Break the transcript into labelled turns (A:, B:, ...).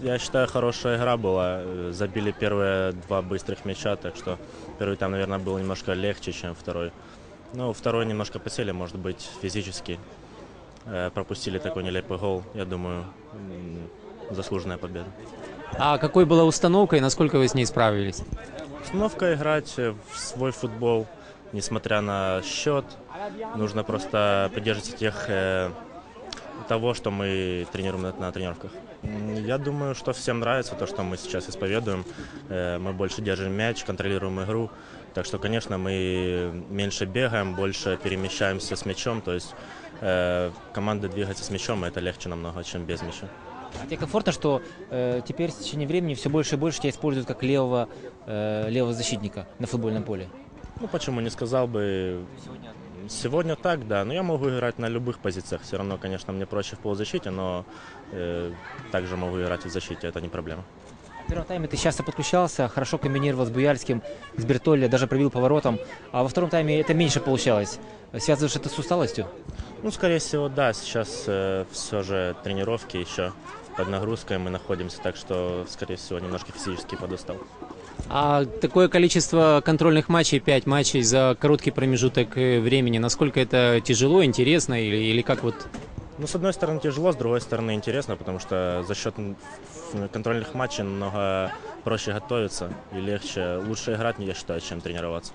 A: Я считаю, хорошая игра была. Забили первые два быстрых мяча, так что первый там, наверное, был немножко легче, чем второй. Ну, второй немножко посели, может быть, физически. Э, Пропустили такой нелепый гол. Я думаю, заслуженная победа.
B: А какой была установка и насколько вы с ней справились?
A: Установка играть в свой футбол, несмотря на счет. Нужно просто придерживаться тех э, того, что мы тренируем на, на тренировках. Я думаю, что всем нравится то, что мы сейчас исповедуем. Э, Мы больше держим мяч, контролируем игру. Так что, конечно, мы меньше бегаем, больше перемещаемся с мячом. То есть э, команда двигается с мячом, и это легче намного, чем без мяча.
C: А тебе комфортно, что э, теперь с течением времени все больше и больше тебя используют как левого, э, левого защитника на футбольном поле?
A: Ну, почему не сказал бы. Сегодня так, да. Но я могу играть на любых позициях. Все равно, конечно, мне проще в полузащите, но э, также могу играть и в защите, это не проблема.
C: В первом тайме ты часто подключался, хорошо комбинировал с Буяльским, с Бертолли, даже пробил поворотом. А во втором тайме это меньше получалось. Связываешь это с усталостью?
A: Ну, скорее всего, да. Сейчас все же тренировки еще под нагрузкой мы находимся, так что, скорее всего, немножко физически подустал.
B: А такое количество контрольных матчей, 5 матчей за короткий промежуток э, времени, насколько это тяжело, интересно или, или как вот
A: Ну, с одной стороны тяжело, с другой стороны интересно, потому что за счет контрольных матчей намного проще готовиться и легче, лучше играть, я считаю, чем тренироваться.